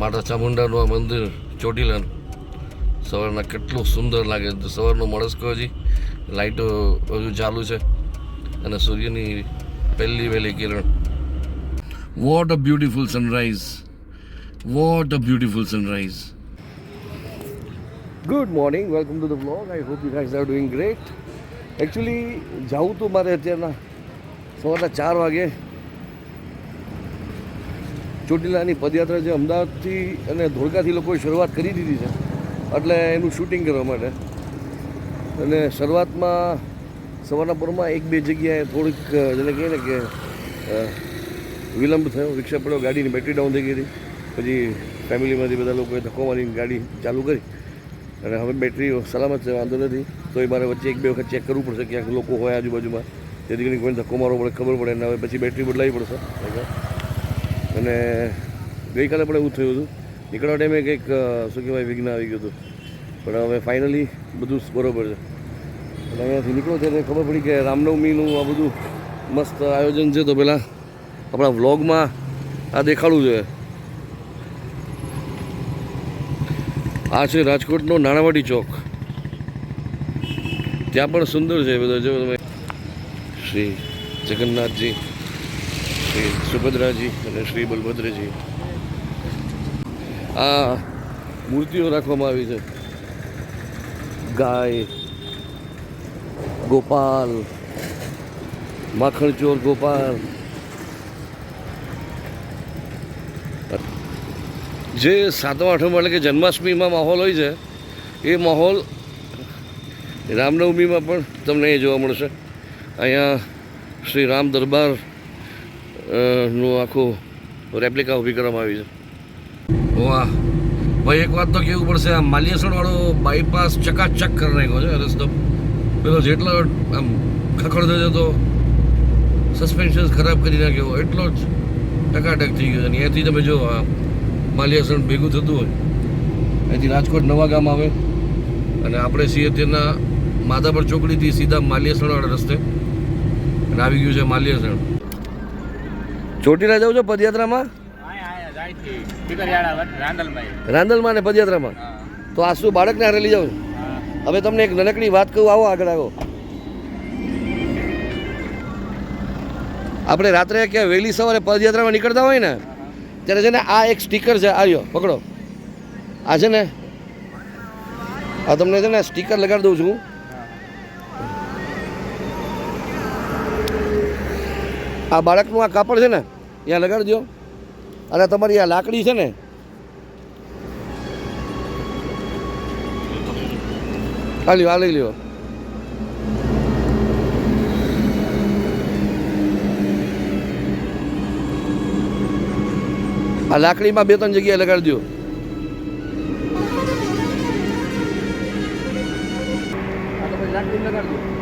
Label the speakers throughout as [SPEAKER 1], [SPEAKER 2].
[SPEAKER 1] માતા ચામુંડાનું આ મંદિર ચોટીલાનું સવારના કેટલું સુંદર લાગે. સવારનો મળસ્કો હજી લાઇટો હજુ ચાલુ છે અને સૂર્યની પહેલી વહેલી કિરણ. What a beautiful sunrise what a beautiful sunrise good morning welcome to the blog I hope you guys are doing great actually જાઉં તો મારે અત્યારના સવારના ચાર વાગે ચોટીલાની પદયાત્રા જે અમદાવાદથી અને ધોળકાથી લોકોએ શરૂઆત કરી દીધી છે, એટલે એનું શૂટિંગ કરવા માટે. અને શરૂઆતમાં સવારના પોરમાં એક બે જગ્યાએ થોડીક જેને કહીએ ને કે વિલંબ થયો. રિક્ષા પડ્યો, ગાડીની બેટરી ડાઉન થઈ ગઈ હતી. પછી ફેમિલીમાંથી બધા લોકોએ ધક્કો મારીને ગાડી ચાલુ કરી. અને હવે બેટરી સલામત છે, વાંધો નથી. તો એ મારે વચ્ચે એક બે વખત ચેક કરવું પડશે ક્યાંક લોકો હોય આજુબાજુમાં. જેથી કરીને કોઈને ધક્કો મારવો પડે, ખબર પડે. અને હવે પછી બેટરી બદલાવી પડશે. અને ગઈકાલે પણ એવું થયું હતું. નીકળવા ટાઈમે કંઈક શું કહેવાય, વિઘ્ન આવી ગયું હતું. પણ હવે ફાઇનલી બધું બરોબર છે. અને અહીંયાથી નીકળો ત્યારે ખબર પડી કે રામનવમીનું આ બધું મસ્ત આયોજન છે તો પહેલાં આપણા વ્લોગમાં આ દેખાડવું જોઈએ આ છે રાજકોટનો નાણાવટી ચોક. ત્યાં પણ સુંદર છે બધા. જો તમે શ્રી જગન્નાથજી શ્રી સુભદ્રાજી અને શ્રી બલભદ્રજી. આ મૂર્તિઓ રાખવામાં આવી છે. ગાય, ગોપાલ, માખણચોર ગોપાલ. જે સાતમા, આઠમા એટલે કે જન્માષ્ટમીમાં માહોલ હોય છે, એ માહોલ રામનવમીમાં પણ તમને એ જોવા મળશે. અહીંયા શ્રી રામ દરબાર નું આખું રેપ્લિકા ઊભી કરવામાં આવી છે. વાહ ભાઈ, એક વાત તો કેવું પડશે, આ માલિયાસણવાળો બાયપાસ ચકાચક કરી નાખ્યો છે, રસ્તો. પેલો જેટલો આમ ખખડતો જતો સસ્પેન્શન ખરાબ કરી નાખ્યો, એટલો જ ટકાટક થઈ ગયો છે. અને અહીંયાથી તમે જો આ માલિયાસણ ભેગું થતું હોય, અહીંથી રાજકોટ નવા ગામ આવે, અને આપણે છીએ તેના માધાપર ચોકડીથી સીધા માલિયાસણવાળા રસ્તે, અને આવી ગયું છે માલિયાસણ. ચોટીલા જાવ છો પદયાત્રામાં? રાંદલમાં ને પદયાત્રામાં? તો આ શું બાળકને હારે લઈ જાઉં હવે તમને એક નાનકડી વાત કહું આવો આગળ આવો. આપણે રાત્રે કે વહેલી સવારે પદયાત્રામાં નીકળતા હોય ને ત્યારે છે ને આ એક સ્ટીકર છે આવ્યો પકડો. આ છે ને આ તમને છે ને સ્ટીકર લગાડી દઉં છું. આ બાળકનું આ કાપડ છે ને ત્યાં લગાડી દો અને તમારી આ લાકડી છે ને. આ લ્યો, આ લઈ લ્યો. આ લાકડીમાં બે ત્રણ જગ્યાએ લગાડી દો લાકડી લગાડી દો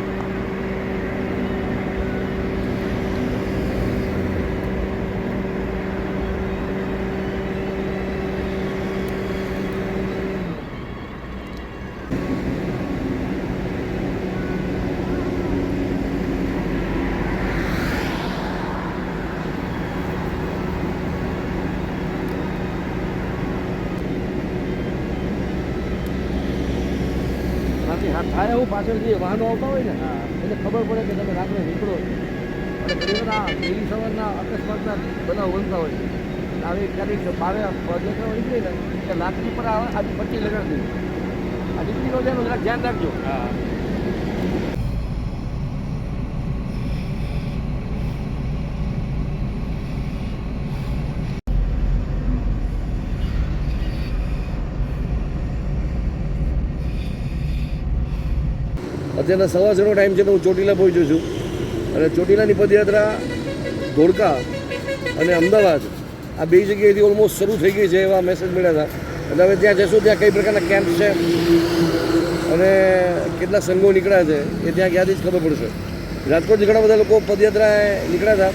[SPEAKER 1] આથી હા થાય એવું પાછળથી વાહનો આવતા હોય ને એટલે ખબર પડે કે તમે રાત્રે નીકળો અને ઘણી વાર આ વહેલી સવારના અકસ્માતના બનાવ બનતા હોય આવી ક્યારેક બારે પદયાત્રા નીકળી ને કે લાકડી પર આવે આજે પચીસ લગાડી દીધું. આ નીકળી નો જરાક ધ્યાન રાખજો.
[SPEAKER 2] હા.
[SPEAKER 1] અત્યારના છનો ટાઈમ છે હું ચોટીલા પહોંચ્યો છું. અને ચોટીલાની પદયાત્રા ધોળકા અને અમદાવાદ આ બે જગ્યાએથી ઓલમોસ્ટ શરૂ થઈ ગઈ છે એવા મેસેજ મળ્યા હતા. એટલે હવે ત્યાં જશું ત્યાં કઈ પ્રકારના કેમ્પ છે અને કેટલા સંઘો નીકળ્યા છે એ ત્યાં ક્યાંથી જ ખબર પડશે. રાજકોટથી ઘણા બધા લોકો પદયાત્રાએ નીકળ્યા હતા.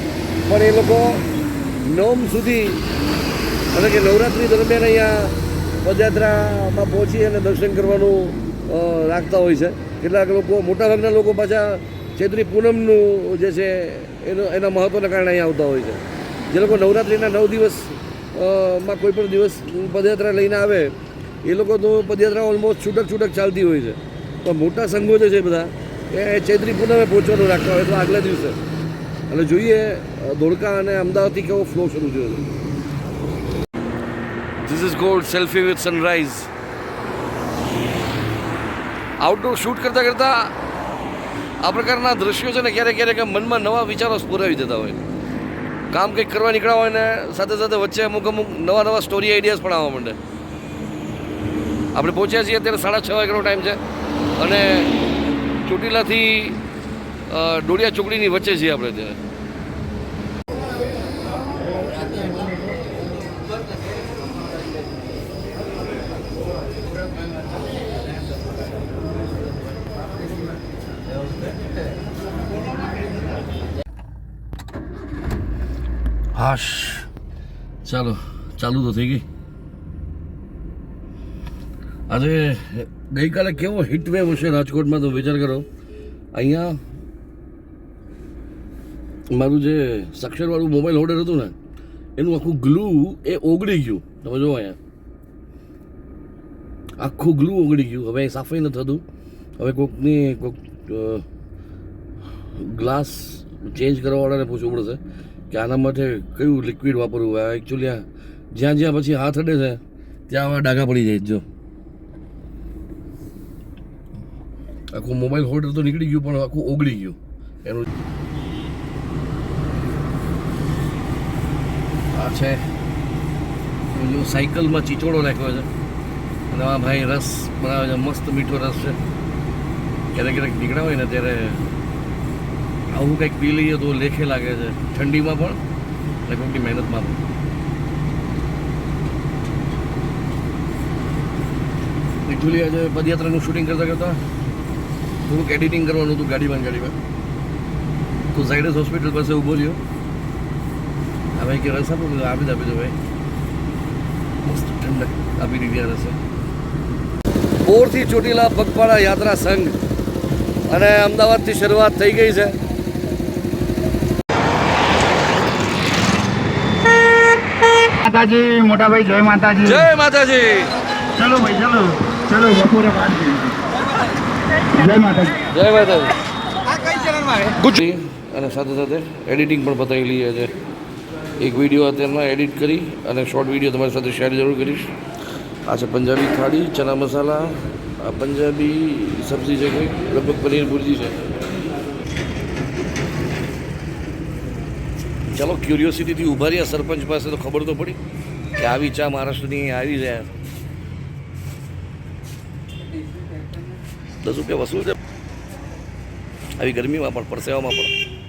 [SPEAKER 1] પણ એ લોકો નોમ સુધી એટલે કે નવરાત્રિ દરમિયાન અહીંયા પદયાત્રામાં પહોંચી અને દર્શન કરવાનું રાખતા હોય છે. કેટલાક લોકો, મોટાભાગના લોકો પાછા ચૈત્રી પૂનમનું જે છે, એનો, એના મહત્ત્વના કારણે અહીંયા આવતા હોય છે. જે લોકો નવરાત્રિના નવ દિવસમાં કોઈ પણ દિવસ પદયાત્રા લઈને આવે, એ લોકો તો પદયાત્રા ઓલમોસ્ટ છૂટક છૂટક ચાલતી હોય છે. પણ મોટા સંઘો જે છે બધા, એ ચૈત્રી પૂનમે પહોંચવાનું રાખતા હોય તો આગલા દિવસે. અને જોઈએ, ધોળકા અને અમદાવાદથી કેવો ફ્લો શરૂ થયો છે. This is gold selfie with sunrise outdoor shoot કરતાં કરતાં આ પ્રકારના દ્રશ્યો છે ને ક્યારેક ક્યારેક મનમાં નવા વિચારો સ્ફુરાવી દેતા હોય. કામ કંઈક કરવા નીકળ્યા હોય ને સાથે સાથે વચ્ચે અમુક અમુક નવા નવા સ્ટોરી આઈડિયાઝ પણ આવવા માંડે. આપણે પહોંચ્યા છીએ અત્યારે સાડા છ વાગ્યાનો ટાઈમ છે અને ચોટીલાથી ડોડિયા ચોકડીની વચ્ચે છીએ આપણે અત્યારે. હાશ ચાલો, ચાલુ તો થઈ ગઈ. આજે ગઈકાલે કેવો હીટવેવ હશે રાજકોટમાં, તો વિચાર કરો. અહીંયા મારું જે સક્ષરવાળું મોબાઈલ હોલ્ડર હતું ને, એનું આખું ગ્લુ એ ઓગળી ગયું. તમે જુઓ અહીંયા. આખું ગ્લુ ઓગળી ગયું. હવે સાફાઈ નથી થતું. હવે કોકની કોક ગ્લાસ ચેન્જ કરવાવાળાને પૂછવું પડશે કે આના માટે કયું લિક્વિડ વાપરવું? આ એકચ્યુઅલી આ જ્યાં જ્યાં પછી હાથ અડે છે, ત્યાં હવે ડાઘા પડી જાય જો. આખું મોબાઈલ હોલ્ડર તો નીકળી ગયું, પણ આખું ઓગળી ગયું. એનું આ છે. સાયકલમાં ચીચોડો નાખ્યો છે. અને આ ભાઈ રસ બનાવે છે, મસ્ત મીઠો રસ છે. ક્યારેક ક્યારેક નીકળ્યા હોય ને ત્યારે આવું કંઈક પી લઈએ તો લેખે લાગે છે. ઠંડીમાં પણ અને કોઈકની મહેનતમાં પણ. એકચ્યુઅલી આજે પદયાત્રાનું શૂટિંગ કરતા કરતા થોડુંક એડિટિંગ કરવાનું હતું ગાડીમાં ગાડીમાં. તો ઝાયડસ હોસ્પિટલ પાસે ઊભો રહ્યો. આ ભાઈ કે રસ આપો આપી દો આપી દો ભાઈ. મસ્ત ઠંડક આપી દીધી આ રસે. બોરથી ચોટીલા પગપાળા યાત્રા સંઘ. અને અમદાવાદથી શરૂઆત થઈ ગઈ છે.
[SPEAKER 3] માતાજી મોટા ભાઈ જય માતાજી.
[SPEAKER 1] જય માતાજી.
[SPEAKER 3] ચલો ભાઈ ચલો. ચલો બપોરે જય માતાજી.
[SPEAKER 1] જય માતાજી. ગુજરી અને સાથે સાથે એડિટિંગ પણ પતાવી લઈએ છે. એક વીડિયો અત્યારમાં એડિટ કરી અને શોર્ટ વીડિયો તમારી સાથે શેર જરૂર કરીશ. આ છે પંજાબી થાળી ચના મસાલા. આ પંજાબી સબ્જી છે કંઈક લગભગ પનીર ભુરજી છે. ચાલો ક્યુરિયોસિટીથી ઊભા રહ્યા સરપંચ પાસે તો ખબર તો પડી કે આવી ચા મહારાષ્ટ્રની આવી રહ્યા દસ રૂપિયા વસૂલ છે. આવી ગરમીમાં પણ, પરસેવામાં પણ.